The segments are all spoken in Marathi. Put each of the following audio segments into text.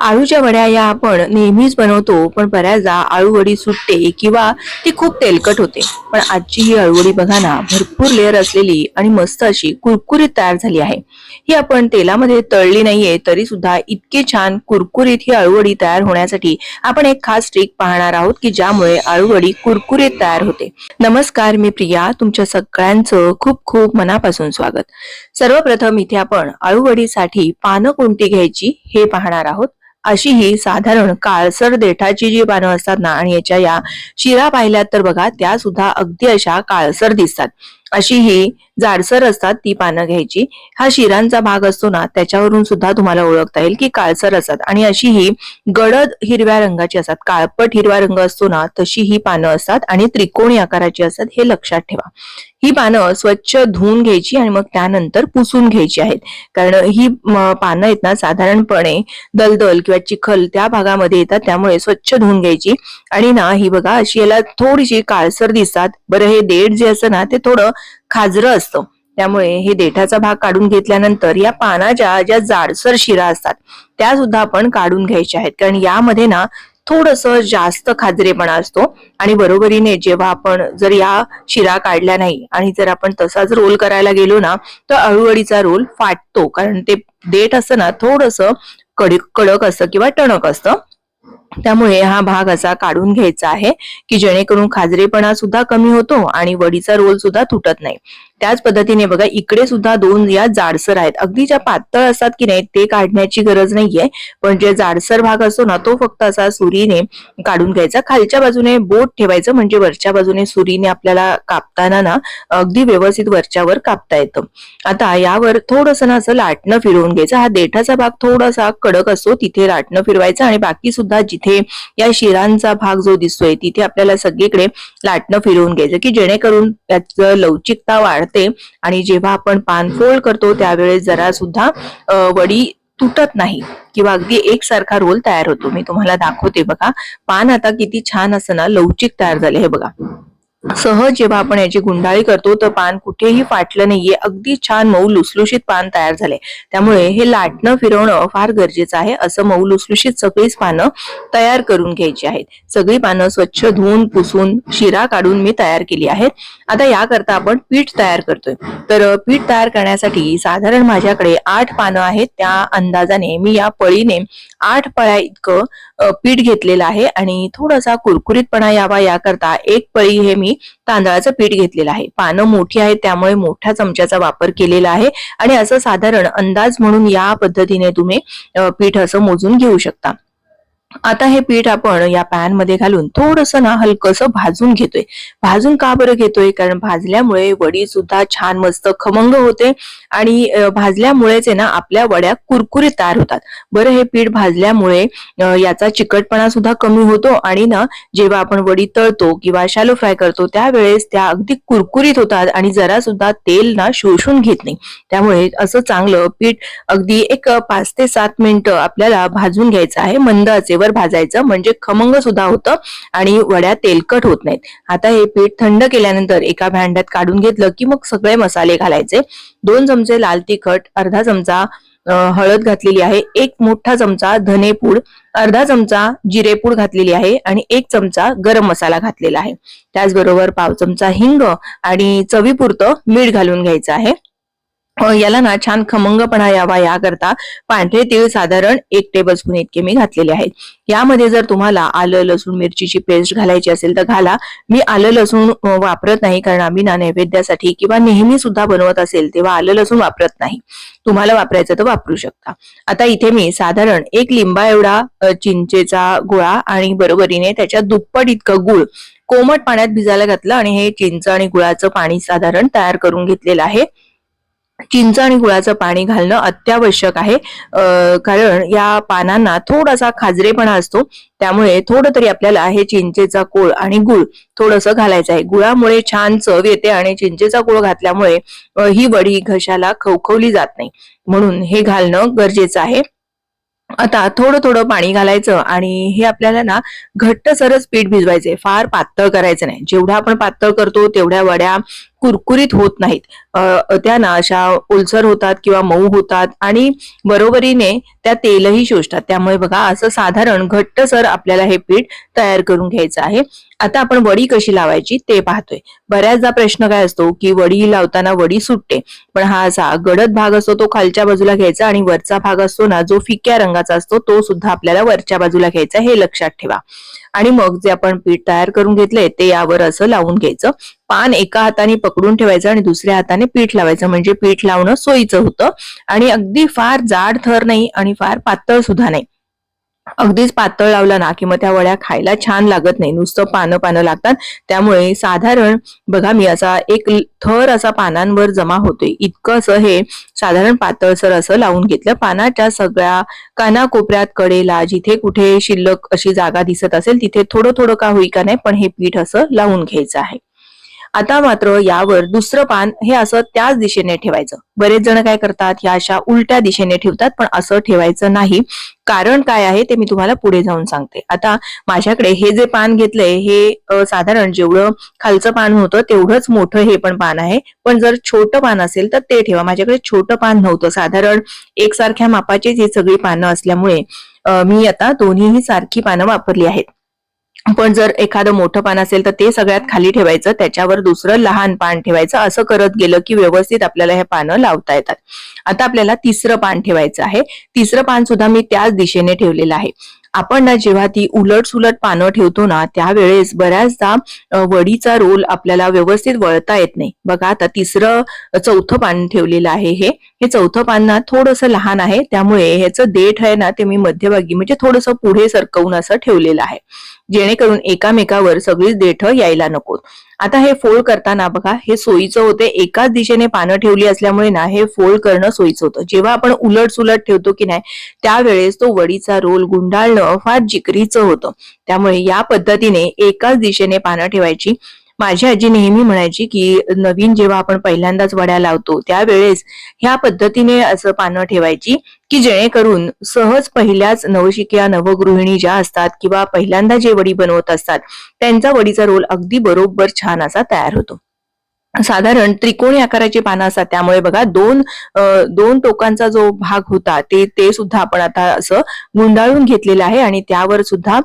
आळूच्या वड्या या आपण नेहमीच बनवतो पण बऱ्याचदा आळूवडी सुटते किंवा ती खूप तेलकट होते. पण आजची ही आळूवडी बघा ना भरपूर लेअर असलेली आणि मस्त अशी कुरकुरीत तयार झाली आहे. ही आपण तेलामध्ये तळली नाहीये तरी सुद्धा इतकी छान कुरकुरीत ही आळूवडी तयार होण्यासाठी आपण एक खास ट्रिक पाहणार आहोत की ज्यामुळे आळूवडी कुरकुरीत तयार होते. नमस्कार मी प्रिया. तुमच्या सगळ्यांचं खूप खूप मनापासून स्वागत. सर्वप्रथम इथे आपण आळूवडीसाठी पानं कोणती घ्यायची हे पाहणार आहोत. अशी ही साधारण काळसर देठाची जी पानं असतात ना आणि याच्या या शिरा पाहिल्यात तर बघा त्या सुद्धा अगदी अशा काळसर दिसतात. अशी ही जाडसर असतात ती पानं घ्यायची. हा शिरांचा भाग असतो ना त्याच्यावरून सुद्धा तुम्हाला ओळखता येईल की काळसर असतात. आणि अशी ही गडद हिरव्या रंगाची असतात काळपट हिरवा रंग असतो ना तशी ही पानं असतात आणि त्रिकोणी आकाराची असतात हे लक्षात ठेवा. ही पानं स्वच्छ धुवून घ्यायची आणि मग त्यानंतर पुसून घ्यायची आहेत. कारण ही पानं आहेत ना साधारणपणे दलदल किंवा चिखल त्या भागामध्ये येतात त्यामुळे स्वच्छ धुवून घ्यायची. आणि ना ही बघा अशी याला थोडीशी काळसर दिसतात. बरं हे देठ जे असतं ना ते थोडं खाजरं असतं. त्यामुळे हे देठाचा भाग काढून घेतल्यानंतर या पानाच्या ज्या जाडसर शिरा असतात त्या सुद्धा आपण काढून घ्यायच्या आहेत. कारण यामध्ये ना थोडस जास्त खाजरेपणा असतो आणि बरोबरीने जेव्हा आपण जर या शिरा काढल्या नाही आणि जर आपण तसाच रोल करायला गेलो ना तर अळूवडीचा रोल फाटतो. कारण ते देठ असतं ना थोडस कडक कडक असतं किंवा टणक असतं. त्यामुळे हा भाग असा काढून घ्यायचा आहे की जेणेकरून खाजरेपणा सुद्धा कमी होतो आणि वडीचा रोल सुद्धा तुटत नाही. त्याच पद्धतीने बघा इकडे सुद्धा दोन या जाडसर आहेत. अगदी ज्या पातळ असतात की नाही ते काढण्याची गरज नाहीये. पण जे जाडसर भाग असतो ना तो फक्त असा सुरीने काढून घ्यायचा. खालच्या बाजूने बोट ठेवायचं म्हणजे वरच्या बाजूने सुरीने आपल्याला कापताना ना अगदी व्यवस्थित वरच्यावर कापता येतं. आता यावर थोडस ना असं लाटणं फिरवून घ्यायचं. हा देठाचा भाग थोडासा कडक असतो तिथे लाटणं फिरवायचं आणि बाकी सुद्धा जिथे या शिरांचा भाग जो दिसतोय तिथे आपल्याला सगळीकडे लाटणं फिरवून घ्यायचं की जेणेकरून त्याचं लवचिकता वाढ राहते आणि जेव्हा आपण पान फोल्ड करतो त्यावेळेस जरा सुद्धा वडी तुटत नाही. किंवा अगदी एकसारखा रोल तयार होतो. मी तुम्हाला दाखवते बघा. पान आता किती छान असं ना लवचिक तयार झाले. हे बघा. सहज जेव्हा आपण याची गुंडाळी करतो तर पान कुठेही फाटलं नाहीये. अगदी छान मऊ लुसलुशीत पान तयार झाले. त्यामुळे हे लाटणं फिरवणं फार गरजेचं आहे असं मऊ लुसलुशीत सगळीच पानं तयार करून घ्यायची आहेत. सगळी पानं स्वच्छ धुवून पुसून शिरा काढून मी तयार केली आहेत. आता याकरता आपण पीठ तयार करतोय. तर पीठ तयार करण्यासाठी साधारण माझ्याकडे आठ पानं आहेत. त्या अंदाजाने मी या पळीने आठ पळ्या इतकं पीठ घेतलेलं आहे. आणि थोडासा कुरकुरीतपणा यावा याकरता एक पळी हे मी तांदळाचं पीठ घेतलेलं आहे. पानं मोठी आहेत त्यामुळे मोठ्या चमच्याचा वापर केलेला आहे. आणि असं साधारण अंदाज म्हणून या पद्धतीने तुम्ही पीठ असं मोजून घेऊ शकता. आता हे पीठ आपण या पॅनमध्ये घालून थोडस ना हलकस भाजून घेतोय. भाजून का बरं घेतोय? कारण भाजल्यामुळे वडी सुद्धा छान मस्त खमंग होते आणि भाजल्यामुळेच आहे ना आपल्या वड्या कुरकुरीत तयार होतात. बरं हे पीठ भाजल्यामुळे याचा चिकटपणा सुद्धा कमी होतो आणि ना जेव्हा आपण वडी तळतो किंवा शालो फ्राय करतो त्यावेळेस त्या अगदी कुरकुरीत होतात आणि जरा सुद्धा तेल ना शोषून घेत नाही. त्यामुळे असं चांगलं पीठ अगदी एक पाच ते सात मिनिटं आपल्याला भाजून घ्यायचं आहे मंद आचेवर. भाजायचं. म्हणजे खमंग सुद्धा होतं आणि वड्या तेलकट होत नाहीत. आता हे पीठ थंड केल्यानंतर एका भांड्यात काढून घेतलं की मग सगळे मसाले घालायचे. दोन चमचे लाल तिखट अर्धा चमचा हळद घातलेली आहे एक मोठा चमचा धनेपूड अर्धा चमचा जिरेपूड घातलेली आहे आणि एक चमचा गरम मसाला घातलेला आहे. त्याचबरोबर पाव चमचा हिंग आणि चवीपुरतं मीठ घालून घ्यायचं आहे. याला ना छान खमंगपणा यावा याकरता पांढरे तीळ साधारण एक टेबलस्पून इतके मी घातलेले आहेत. यामध्ये जर तुम्हाला आलं लसूण मिरचीची पेस्ट घालायची असेल तर घाला. मी आलं लसूण वापरत नाही कारण आम्ही ना नैवेद्यासाठी किंवा नेहमी सुद्धा बनवत असेल तेव्हा आलं लसूण वापरत नाही. तुम्हाला वापरायचं तर वापरू शकता. आता इथे मी साधारण एक लिंबा एवढा चिंचेचा गोळा आणि बरोबरीने त्याच्या दुप्पट इतकं गुळ कोमट पाण्यात भिजायला घातलं आणि हे चिंच आणि गुळाचं पाणी साधारण तयार करून घेतलेलं आहे. चिंच आणि गुळाचं पाणी घालणं अत्यावश्यक आहे. कारण या पानांना थोडासा खाजरेपणा असतो. त्यामुळे थोडं तरी आपल्याला हे चिंचेचा कोळ आणि गुळ थोडंसं घालायचं आहे. गुळामुळे छान चव येते आणि चिंचेचा गुळ घातल्यामुळे ही वडी घशाला खवखवली जात नाही. म्हणून हे घालणं गरजेचं आहे. आता थोडं थोडं पाणी घालायचं आणि हे आपल्याला ना घट्ट सरस पीठ भिजवायचे फार पातळ करायचं नाही. जेवढा आपण पातळ करतो तेवढ्या वड्या कुरकुरीत होत नाहीत. त्यांना त्या ना अशा ओलसर होतात किंवा मऊ होतात आणि बरोबरीने त्या तेलही शोषतात. त्यामुळे बघा असं साधारण घट्टसर आपल्याला हे पीठ तयार करून घ्यायचं आहे. आता आपण वडी कशी लावायची ते पाहतोय. बऱ्याचदा प्रश्न काय असतो की वडी लावताना वडी सुटते. पण हा असा गडद भाग असतो तो खालच्या बाजूला घ्यायचा आणि वरचा भाग असतो ना जो फिक्या रंगाचा असतो तो सुद्धा आपल्याला वरच्या बाजूला घ्यायचा हे लक्षात ठेवा. आणि मग जे आपण पीठ तयार करून घेतलंय ते यावर असं लावून घ्यायचं. पान एका हाताने पकडून ठेवायचं आणि दुसऱ्या हाताने पीठ लावायचं. म्हणजे पीठ लावणं सोयीचं होतं. आणि अगदी फार जाड थर नाही आणि फार पातळ सुद्धा नाही. अगदीच पातळ लावला ना की मग त्या वड्या खायला छान लागत नाही. नुसतं पानं पानं लागतात. त्यामुळे साधारण बघा मी असा एक थर असा पानांवर जमा होतोय. इतकं असं हे साधारण पातळसर असं लावून घेतलं. पानाच्या सगळ्या कानाकोपऱ्यात कडेला जिथे कुठे शिल्लक अशी जागा दिसत असेल तिथे थोडं थोडं का होई का नाही पण हे पीठ असं लावून घ्यायचं आहे. आता मात्र यावर दुसरं पान हे असं त्याच दिशेने ठेवायचं. बरेच जण काय करतात ह्या अशा उलट्या दिशेने ठेवतात पण असं ठेवायचं नाही. कारण काय आहे ते मी तुम्हाला पुढे जाऊन सांगते. आता माझ्याकडे हे जे पान घेतलंय हे साधारण जेवढं खालचं पान होतं तेवढंच मोठं हे पण पान आहे. पण जर छोटं पान असेल तर ते ठेवा. माझ्याकडे छोटं पान नव्हतं. साधारण एकसारख्या मापाचीच ही सगळी पानं असल्यामुळे मी आता दोन्हीही सारखी पानं वापरली आहेत. पण जर एखादं मोठं पान असेल तर ते सगळ्यात खाली ठेवायचं त्याच्यावर दुसरं लहान पान ठेवायचं. असं करत गेलं की व्यवस्थित आपल्याला हे पानं लावता येतात. आता आपल्याला तिसरं पान ठेवायचं आहे. तिसरं पान सुद्धा मी त्याच दिशेने ठेवलेलं आहे. आपण ना जेव्हा ती उलट सुलट पानं ठेवतो ना त्यावेळेस बऱ्याचदा वडीचा रोल आपल्याला व्यवस्थित वळता येत नाही. बघा आता तिसरं चौथं पान ठेवलेलं आहे हे. हे चौथं पान ना थोडंसं लहान आहे. त्यामुळे ह्याचं देठ आहे ना ते मी मध्यभागी म्हणजे थोडंसं पुढे सरकवून असं ठेवलेलं आहे. जेणेकरून एकामेकावर सगळीच देठ यायला नकोत. आता हे फोल्ड करताना बघा हे सोयीचं होते. एकाच दिशेने पानं ठेवली असल्यामुळे ना हे फोल्ड करणं सोयीचं होतं. जेव्हा आपण उलट सुलट ठेवतो की नाही त्यावेळेस तो वडीचा रोल गुंडाळणं फार जिकरीचं होतं. त्यामुळे या पद्धतीने एकाच दिशेने पानं ठेवायची. माझी आजी नेहमी म्हणायची की नवीन जेव्हा आपण पहिल्यांदाच वड्या लावतो त्यावेळेस ह्या पद्धतीने असं पानं ठेवायची की जेणेकरून सहज पहिल्याच नवशिक्या नवगृहिणी ज्या असतात किंवा पहिल्यांदा जे वडी बनवत असतात त्यांचा वडीचा रोल अगदी बरोबर छान असा तयार होतो. साधारण त्रिकोणी आकाराची पानं असतात. त्यामुळे बघा दोन दोन टोकांचा जो भाग होता ते ते सुद्धा आपण आता असं गुंडाळून घेतलेलं आहे आणि त्यावर सुद्धा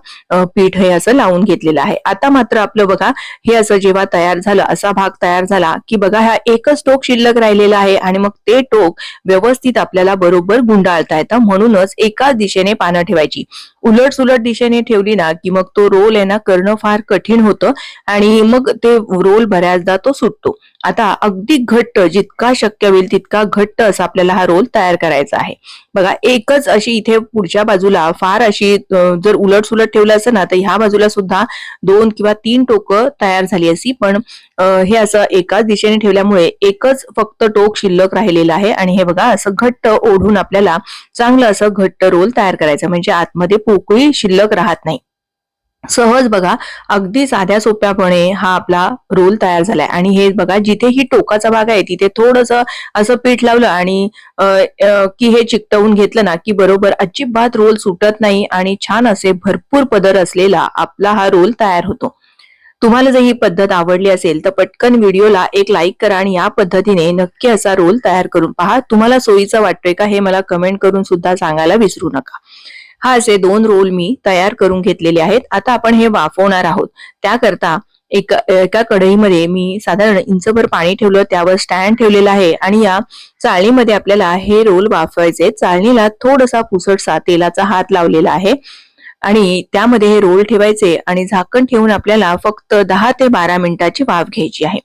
पीठ हे असं लावून घेतलेलं आहे. आता मात्र आपलं बघा हे असं जेव्हा तयार झालं असा भाग तयार झाला की बघा हा एकच टोक शिल्लक राहिलेला आहे आणि मग ते टोक व्यवस्थित आपल्याला बरोबर गुंडाळता येतं. म्हणूनच एकाच दिशेने पानं ठेवायची. उलट सुलट दिशेने ठेवली ना की मग तो रोल आहे ना करणं फार कठीण होतं आणि मग ते रोल बऱ्याचदा तो सुटतो. आता अगदी घट्ट जितका शक्य होईल तितका घट्ट असा आपल्याला हा रोल तयार करायचा आहे. बघा एकच अशी इथे पुढच्या बाजूला फार अशी जर उलट सुलट ठेवलं असं ना तर ह्या बाजूला सुद्धा दोन किंवा तीन टोकं तयार झाली असती पण हे असं एकाच दिशेने ठेवल्यामुळे एकच फक्त टोक शिल्लक राहिलेलं आहे. आणि हे बघा असं घट्ट ओढून आपल्याला चांगलं असं घट्ट रोल तयार करायचं म्हणजे आतमध्ये पोकळी शिल्लक राहत नाही. सहज बघा अगदी साध्या सोप्यापणे हा आपला रोल तयार झालाय. आणि हे बघा जिथे ही टोकाचा भाग आहे तिथे थोडस असं पीठ लावलं आणि की हे चिकटवून घेतलं ना की बरोबर अजिबात रोल सुटत नाही आणि छान असे भरपूर पदर असलेला आपला हा रोल तयार होतो. तुम्हाला जर ही पद्धत आवडली असेल तर पटकन व्हिडिओला एक लाईक करा आणि या पद्धतीने नक्की असा रोल तयार करून पहा. तुम्हाला सोयीचा वाटतोय का हे मला कमेंट करून सुद्धा सांगायला विसरू नका. हा असे दोन रोल मी तयार करून घेतलेले आहेत. आता आपण हे वाफवणार आहोत. त्याकरता एका एका कढईमध्ये मी साधारण इंचभर पाणी ठेवलं त्यावर स्टँड ठेवलेला आहे आणि या चाळणीमध्ये आपल्याला हे रोल वाफवायचे चाळणीला थोडासा पुसटसा तेलाचा हात लावलेला आहे आणि त्यामध्ये हे रोल ठेवायचे आणि झाकण ठेवून आपल्याला फक्त दहा ते बारा मिनिटाची वाफ घ्यायची आहे.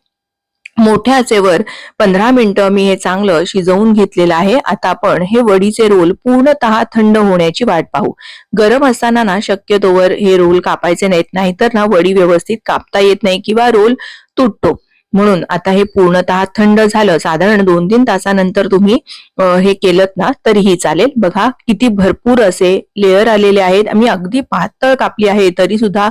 मोठ्या आचेवर पंधरा मिनिटं मी हे चांगलं शिजवून घेतलेलं आहे. आता आपण हे वडीचे रोल पूर्णतः थंड होण्याची वाट पाहू. गरम असताना ना शक्यतोवर हे रोल कापायचे नाहीत. नाहीतर ना वडी व्यवस्थित कापता येत नाही किंवा रोल तुटतो. म्हणून आता हे पूर्णतः थंड झालं. साधारण दोन तीन तासानंतर तुम्ही हे केलं ना तरीही चालेल. बघा किती भरपूर असे लेअर आलेले आहेत. मी अगदी पातळ कापली आहे. तरी सुद्धा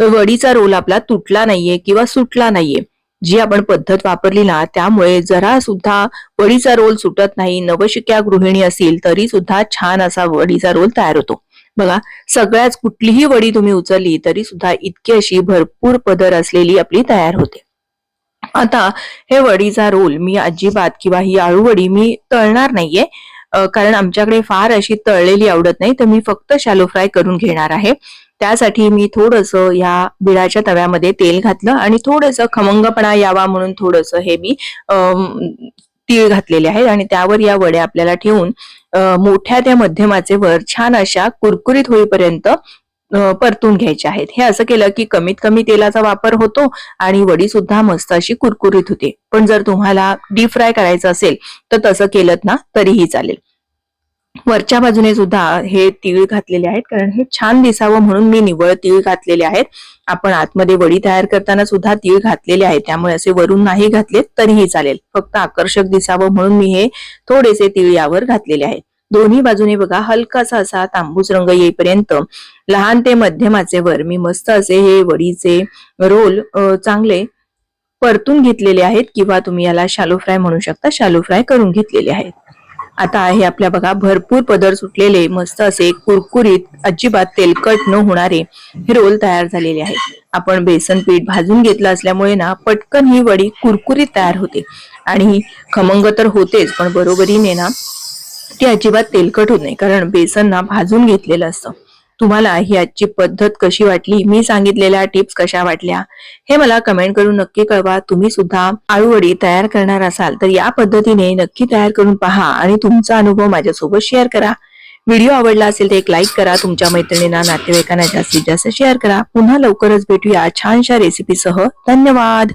वडीचा रोल आपला तुटला नाहीये किंवा सुटला नाहीये. जी आपण पद्धत वापरली ना त्यामुळे जरा सुद्धा वडीचा रोल सुटत नाही. नवशिक्या गृहिणी असतील तरी सुद्धा छान असा वडीचा रोल तयार होतो. बघा सगळ्याच कुठलीही वडी तुम्ही उचलली तरी सुद्धा इतकी अशी भरपूर पदर असलेली आपली तयार होते. आता हे वडीचा रोल मी अजिबात किंवा ही आळू वडी मी तळणार नाहीये. कारण आमच्याकडे फार अशी तळलेली आवडत नाही तर मी फक्त शॅलो फ्राय करून घेणार आहे. त्यासाठी मी थोडस या बिळाच्या तव्यामध्ये तेल घातलं आणि थोडस खमंगपणा यावा म्हणून थोडस हे मी तीळ घातलेले आहेत. आणि त्यावर या वड्या आपल्याला ठेवून मोठ्या त्या मध्यमाचे वर छान अशा कुरकुरीत होईपर्यंत परतून घ्यायचे आहेत. हे असं केलं की कमीत कमी तेलाचा वापर होतो आणि वडी सुद्धा मस्त अशी कुरकुरीत होते. पण जर तुम्हाला डीप फ्राय करायचं असेल तर तसं केलं ना तरीही चालेल. वरच्या बाजूने सुद्धा हे तीळ घातलेले आहेत. कारण हे छान दिसावं म्हणून मी निवळ तीळ घातलेले आहेत. आपण आतमध्ये वडी तयार करताना सुद्धा तीळ घातलेले आहेत. त्यामुळे असे वरून नाही घातले तरीही चालेल. फक्त आकर्षक दिसावं म्हणून मी हे थोडेसे तीळ यावर घातलेले आहेत. दोन्ही बाजूने बघा हलकासा असा तांबूस रंग येईपर्यंत लहान ते मध्यमाचे वर मी मस्त असे हे वडीचे रोल चांगले परतून घेतलेले आहेत. किंवा तुम्ही याला शालो फ्राय म्हणू शकता. शालो फ्राय करून घेतलेले आहेत. आता आहे आपल्या बघा भरपूर पदर सुटलेले मस्त असे कुरकुरीत अजिबात तेलकट न होणारे हे रोल तयार झालेले आहेत. आपण बेसन पीठ भाजून घेतलं असल्यामुळे ना पटकन ही वडी कुरकुरीत तयार होते. आणि खमंग तर होतेच पण बरोबरीने ना ती अजिबात तेलकट होत नाही. कारण बेसन ना भाजून घेतलेलं असतं. तुम्हाला ही आजची पद्धत कशी वाटली? मी सांगितलेल्या टिप्स कशा वाटल्या? हे मला कमेंट करून नक्की कळवा. तुम्ही सुद्धा आळूवडी तयार करणार असाल तर या पद्धतीने नक्की तयार करून पहा आणि तुमचा अनुभव माझ्यासोबत शेअर करा. व्हिडिओ आवडला असेल तर एक लाईक करा. तुमच्या मैत्रिणींना नातेवाईकांना जास्तीत जास्त शेअर करा. पुन्हा लवकरच भेटूया छानशा रेसिपीसह धन्यवाद!